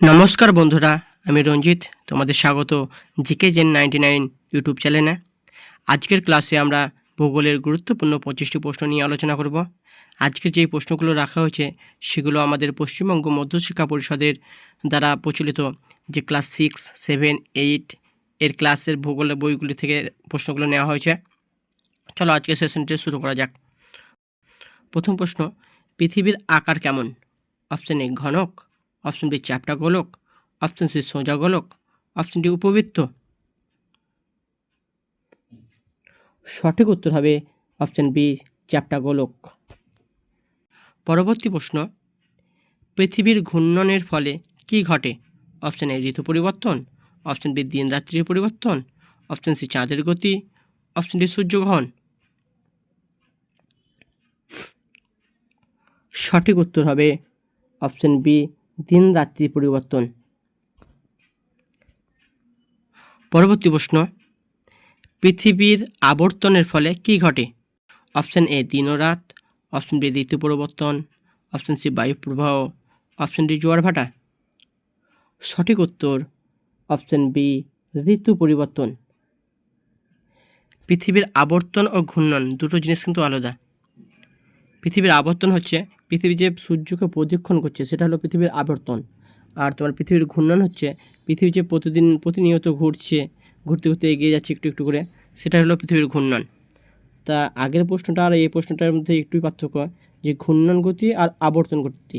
নমস্কার বন্ধুরা, আমি রঞ্জিত, তোমাদের স্বাগত GK gen ninety nine YouTube চ্যানেলে। আজকের ক্লাসে আমরা ভূগোলের গুরুত্বপূর্ণ পঁচিশটি প্রশ্ন নিয়ে আলোচনা করব। আজকের যে প্রশ্নগুলো রাখা হয়েছে, সেগুলো আমাদের পশ্চিমবঙ্গ মধ্যশিক্ষা পরিষদের দ্বারা প্রচলিত যে ক্লাস সিক্স, সেভেন, এইট এর ক্লাসের ভূগোলের বইগুলি থেকে প্রশ্নগুলো নেওয়া হয়েছে। চলো আজকের সেশনটি শুরু করা যাক। প্রথম প্রশ্ন, পৃথিবীর আকার কেমন? অপশন এ, ঘনক। অপশন বি চ্যাপ্টা গোলক, অপশন সি সোজা গোলক, অপশন ডি উপবৃত্ত। সঠিক উত্তর হবে অপশন বি চ্যাপ্টা গোলক। পরবর্তী প্রশ্ন, পৃথিবীর ঘূর্ণনের ফলে কি ঘটে? অপশন এ ঋতু পরিবর্তন, অপশন বি দিন রাত্রির পরিবর্তন, অপশন সি চাঁদের গতি, অপশন ডি সূর্যগ্রহণ সঠিক উত্তর হবে অপশন বি দিন রাত্রি পরিবর্তন। পরবর্তী প্রশ্ন, পৃথিবীর আবর্তনের ফলে কি ঘটে? অপশন এ দিন ও রাত। অপশন বি ঋতু পরিবর্তন। অপশন সি বায়ু প্রবাহ। অপশন ডি জোয়ার ভাটা। সঠিক উত্তর, অপশন বি ঋতু পরিবর্তন। পৃথিবীর আবর্তন ও ঘূর্ণন, দুটো জিনিস কিন্তু আলাদা। পৃথিবীর আবর্তন হচ্ছে পৃথিবী যে সূর্যকে প্রদক্ষিণ করছে, সেটা হলো পৃথিবীর আবর্তন। আর তোমার পৃথিবীর ঘূর্ণন হচ্ছে, পৃথিবী যে প্রতিদিন, প্রতিনিয়ত ঘুরছে, ঘুরতে ঘুরতে এগিয়ে যাচ্ছে একটু একটু করে, সেটা হলো পৃথিবীর ঘূর্ণন। তা আগের প্রশ্নটা আর এই প্রশ্নটার মধ্যে একটুই পার্থক্য, যে ঘূর্ণন গতি আর আবর্তন গতি,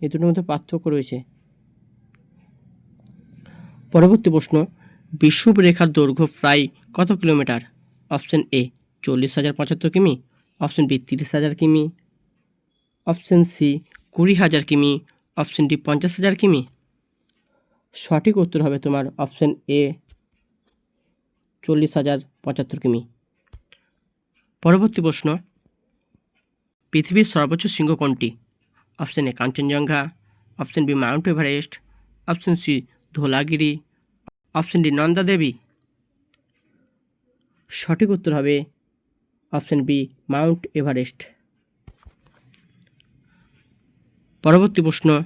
এই দুটোর মধ্যে পার্থক্য রয়েছে। পরবর্তী প্রশ্ন বিষুব রেখার দৈর্ঘ্য প্রায় কত কিলোমিটার? অপশন এ, চল্লিশ হাজার পঁচাত্তর কিমি, অপশন বি, তিরিশ হাজার কিমি অপশন সি, কুড়ি হাজার কিমি। অপশন ডি, পঞ্চাশ হাজার কিমি। সঠিক উত্তর হবে তোমার অপশন এ, চল্লিশ হাজার পঁচাত্তর কিমি। পরবর্তী প্রশ্ন, পৃথিবীর সর্বোচ্চ শৃঙ্গ কোনটি? Option A, Kanchenjunga. Option B, Mount Everest. Option C, Dhaulagiri. Option D, Nanda Devi. সঠিক উত্তর হবে অপশন বি, মাউন্ট এভারেস্ট। পরবর্তী প্রশ্ন।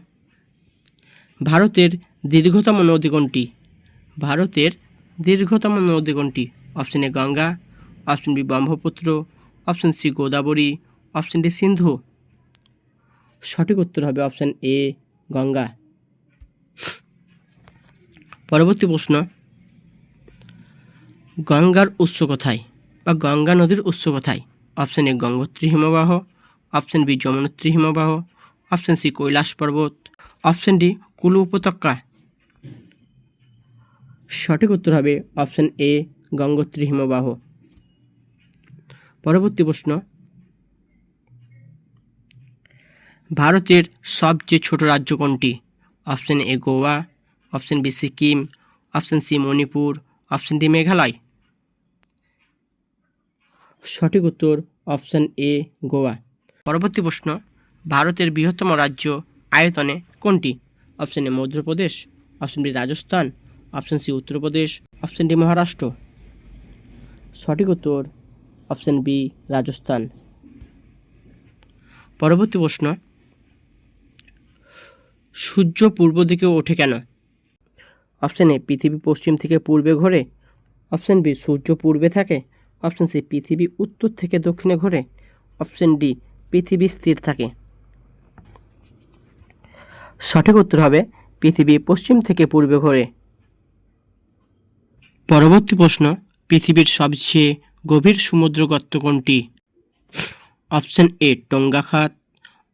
ভারতের দীর্ঘতম নদী কোনটি? ভারতের দীর্ঘতম নদী কোনটি? Option A Ganga, option B Brahmaputra, option C Godavari, option D Sindhu. সঠিক উত্তর হবে অপশন এ, গঙ্গা। পরবর্তী প্রশ্ন। গঙ্গার উৎস কোথায় বা গঙ্গা নদীর উৎস কোথায়? অপশন এ গঙ্গোত্রী হিমবাহ, অপশন বি যমুনোত্রী হিমবাহ অপশন সি কৈলাস পর্বত। অপশন ডি কুলু উপত্যকা। সঠিক উত্তর হবে অপশন এ গঙ্গোত্রী হিমবাহ। পরবর্তী প্রশ্ন। ভারতের সবচেয়ে ছোট রাজ্য কোনটি? Option A Goa, option B Sikkim, option C Manipur, option D Meghalaya. সঠিক উত্তর অপশন এ গোয়া। পরবর্তী প্রশ্ন। ভারতের বৃহত্তম রাজ্য আয়তনে কোনটি? Option A Madhya Pradesh, option B Rajasthan, option C Uttar Pradesh, option D Maharashtra. সঠিক উত্তর অপশন বি রাজস্থান। পরবর্তী প্রশ্ন, সূর্য পূর্ব দিকে ওঠে কেন? অপশন এ পৃথিবী পশ্চিম থেকে পূর্বে ঘোরে। অপশন বি সূর্য পূর্বে থাকে। অপশন সি পৃথিবী উত্তর থেকে দক্ষিণে ঘোরে। অপশন ডি পৃথিবী স্থির থাকে। সঠিক উত্তর হবে পৃথিবী পশ্চিম থেকে পূর্বে ঘোরে। পরবর্তী প্রশ্ন, পৃথিবীর সবচেয়ে গভীর সমুদ্র গর্ত কোনটি? অপশন এ, টঙ্গা খাত,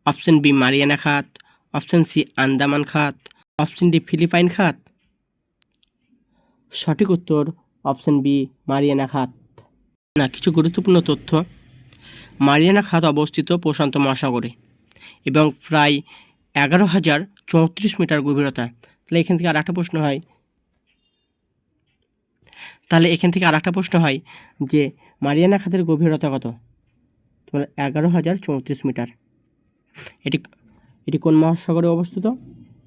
অপশন বি, মারিয়ানা খাত, অপশন সি, আন্দামান খাত, অপশন ডি, ফিলিপাইন খাত। সঠিক উত্তর অপশন বি, মারিয়ানা খাত। না, কিছু গুরুত্বপূর্ণ তথ্য। মারিয়ানা খাত অবস্থিত প্রশান্ত মহাসাগরে এবং প্রায় এগারো হাজার চৌত্রিশ মিটার গভীরতা। তাহলে এখান থেকে আর একটা প্রশ্ন হয়। তাহলে এখান থেকে আর একটা প্রশ্ন হয় যে মারিয়ানা খাতের গভীরতা কত? তোমার এগারো হাজার চৌত্রিশ মিটার। এটি এটি কোন মহাসাগরে অবস্থিত?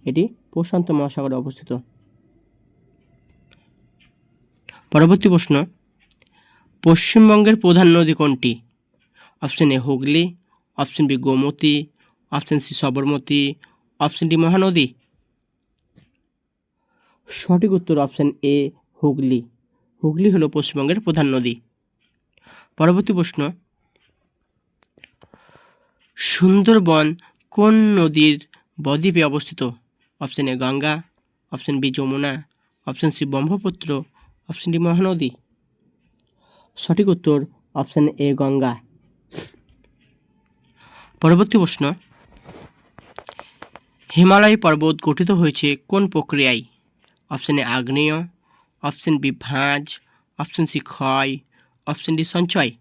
এটি প্রশান্ত মহাসাগরে অবস্থিত। পরবর্তী প্রশ্ন, পশ্চিমবঙ্গের প্রধান নদী কোনটি? Option A Hooghly, option B Gomti option C Sabarmati, option D Mahanadi. সঠিক উত্তর অপশান এ, হুগলি। হুগলি হলো পশ্চিমবঙ্গের প্রধান নদী। পরবর্তী প্রশ্ন, সুন্দরবন কোন নদীর বদ্বীপে অবস্থিত? Option A, Ganga, option B, Jamuna, option C, Brahmaputra, option D, Mahanadi. সঠিক উত্তর অপশান এ, গঙ্গা। পরবর্তী প্রশ্ন হিমালয় পর্বত গঠিত হয়েছে কোন প্রক্রিয়ায়? অপশান এ আগ্নেয়, অপশান বি ভাঁজ, অপশান সি ক্ষয়, অপশান ডি সঞ্চয়।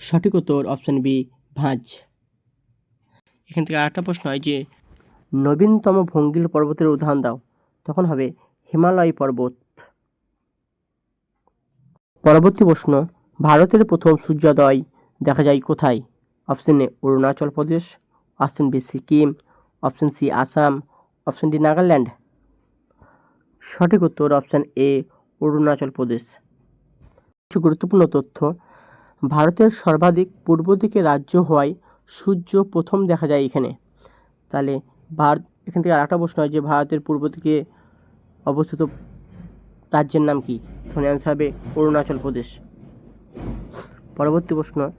সঠিক উত্তর অপশান বি ভাঁজ। এখান থেকে আরেকটা প্রশ্ন হয় যে, নবীনতম ভঙ্গিল পর্বতের উদাহরণ দাও, তখন হবে হিমালয় পর্বত। পরবর্তী প্রশ্ন, ভারতের প্রথম সূর্যোদয় দেখা যায় কোথায়? Option A Arunachal Pradesh option B Sikkim, option C Assam, option D Nagaland. সঠিক উত্তর অপশন এ, অরুণাচল প্রদেশ। কিছু গুরুত্বপূর্ণ তথ্য। ভারতের সর্বাধিক পূর্ব দিকে রাজ্য হওয়ায় সূর্য প্রথম দেখা যায় এখানে। তাহলে ভারত এখান থেকে আরেকটা প্রশ্ন হয় যে ভারতের পূর্ব দিকে অবস্থিত রাজ্যের নাম কি? তখন অ্যান্সার হবে অরুণাচল প্রদেশ। পরবর্তী প্রশ্ন।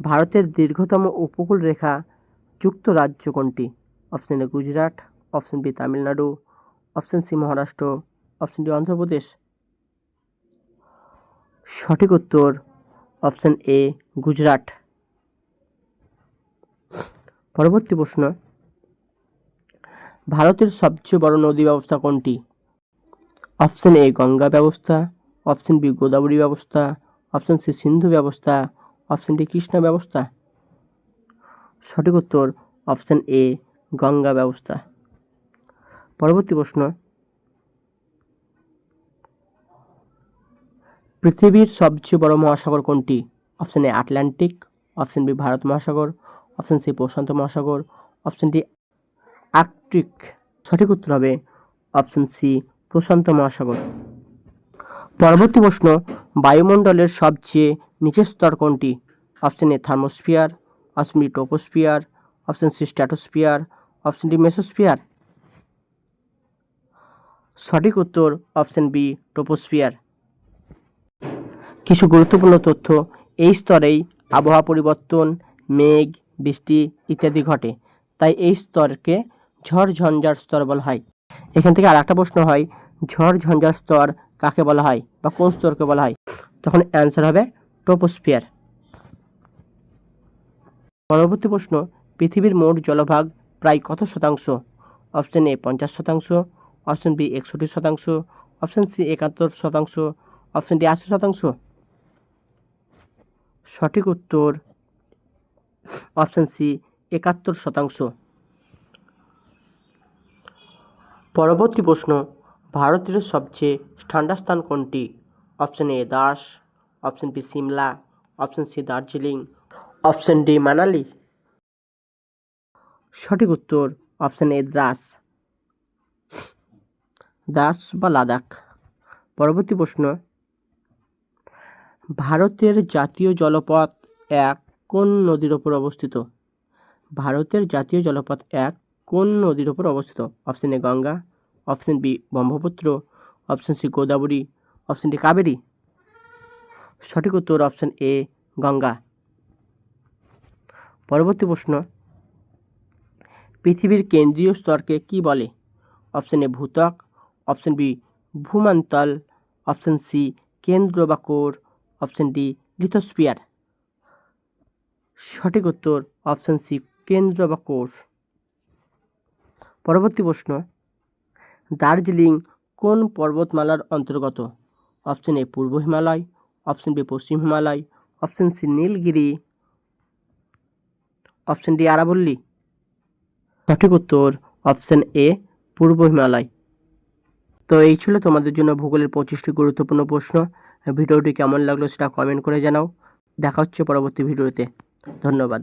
ভারতের দীর্ঘতম উপকূল রেখা যুক্ত রাজ্য কোনটি? Option A Gujarat, option B Tamil Nadu, option C Maharashtra, option D Andhra Pradesh. সঠিক উত্তর অপশন এ গুজরাট। পরবর্তী প্রশ্ন। ভারতের সবচেয়ে বড় নদী ব্যবস্থা কোনটি? অপশন এ গঙ্গা ব্যবস্থা, অপশন বি গোদাবরী ব্যবস্থা, অপশন সি সিন্ধু ব্যবস্থা, অপশন ডি কৃষ্ণা ব্যবস্থা। সঠিক উত্তর অপশান এ, গঙ্গা ব্যবস্থা। পরবর্তী প্রশ্ন। পৃথিবীর সবচেয়ে বড় মহাসাগর কোনটি? Option A, Atlantic, option B, Bharat মহাসাগর, অপশান সি, প্রশান্ত মহাসাগর, অপশন ডি, আর্কটিক। সঠিক উত্তর হবে অপশান সি, প্রশান্ত মহাসাগর। পরবর্তী প্রশ্ন, বায়ুমণ্ডলের সবচেয়ে নিচের স্তর কোনটি? Option A, thermosphere option B troposphere option C stratosphere option D mesosphere সঠিক উত্তর অপশন বি টোপোস্ফিয়ার কিছু গুরুত্বপূর্ণ তথ্য, এই স্তরেই আবহাওয়া পরিবর্তন, মেঘ, বৃষ্টি ইত্যাদি ঘটে, তাই এই স্তরকে ঝড় ঝঞ্ঝার স্তর বলা হয়। এখান থেকে আর একটা প্রশ্ন হয়, ঝড় ঝঞ্ঝার স্তর কাকে বলা হয় বা কোন স্তরকে বলা হয়? তখন অ্যান্সার হবে টোপোস্ফিয়ার পরবর্তী প্রশ্ন, পৃথিবীর মোট জলভাগ প্রায় কত শতাংশ? অপশন এ পঞ্চাশ শতাংশ, অপশন বি একষট্টি শতাংশ, অপশন সি একাত্তর শতাংশ, অপশন ডি আশি শতাংশ? সঠিক উত্তর অপশন সি একাত্তর শতাংশ। পরবর্তী প্রশ্ন, ভারতের সবচেয়ে ঠান্ডা স্থান কোনটি? Option A Das, option B Shimla, option C Darjeeling option D, Manali. সঠিক উত্তর অপশন এ, দ্রাস। দাস বা লাদাখ। পরবর্তী প্রশ্ন। ভারতের জাতীয় জলপথ এক কোন নদীর ওপর অবস্থিত? ভারতের জাতীয় জলপথ এক কোন নদীর ওপর অবস্থিত? Option A, Ganga. Option B, Brahmaputra. Option C, Godavari. Option D, Kaveri. সঠিক উত্তর অপশন এ, গঙ্গা। পরবর্তী প্রশ্ন, পৃথিবীর কেন্দ্রীয় স্তরকে কি বলে? অপশন এ ভূত্বক, অপশন বি ভূমান্তল, অপশন সি কেন্দ্র বা কোর অপশন ডি লিথোস্ফিয়ার। সঠিক উত্তর অপশন সি কেন্দ্র বা কোর পরবর্তী প্রশ্ন, দার্জিলিং কোন পর্বতমালার অন্তর্গত? Option A Purba Himalaya, option B Paschim Himalaya, option C Nilgiri. Option D আরাবল্লী। সঠিক উত্তর অপশন এ, পূর্ব হিমালয়। তো এই ছিল তোমাদের জন্য ভূগোলের পঁচিশটি গুরুত্বপূর্ণ প্রশ্ন। ভিডিওটি কেমন লাগল সেটা কমেন্ট করে জানাও। দেখা হচ্ছে পরবর্তী ভিডিওতে। ধন্যবাদ।